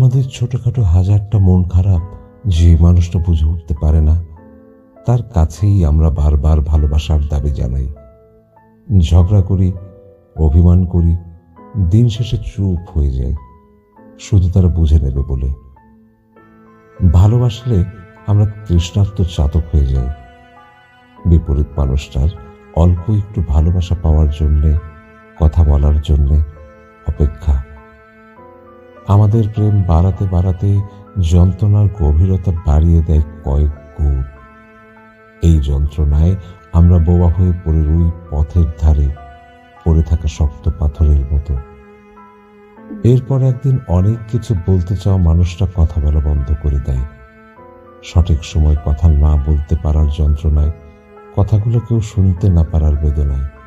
আমাদের ছোটখাটো হাজারটা মন খারাপ যে মানুষটা বুঝে উঠতে পারে না, তার কাছেই আমরা বারবার ভালোবাসার দাবি জানাই। ঝগড়া করি, অভিমান করি, দিন শেষে চুপ হয়ে যাই, শুধু তারা বুঝে নেবে বলে। ভালোবাসলে আমরা তৃষ্ণার্ত চাতক হয়ে যাই। বিপরীত মানুষটার অল্প একটু ভালোবাসা পাওয়ার জন্যে, কথা বলার জন্যে অপেক্ষা আমাদের প্রেম বাড়াতে বাড়াতে যন্ত্রণার গভীরতা বাড়িয়ে দেয় কয়েক গুণ। এই যন্ত্রণায় আমরা বোবা হয়ে পড়ে রই পথের ধারে, পড়ে থাকা শক্ত পাথরের মতো। এরপর একদিন অনেক কিছু বলতে চাওয়া মানুষটা কথা বলা বন্ধ করে দেয়। সঠিক সময় কথা না বলতে পারার যন্ত্রণায় কথাগুলো কেউ শুনতে না পারার বেদনায়।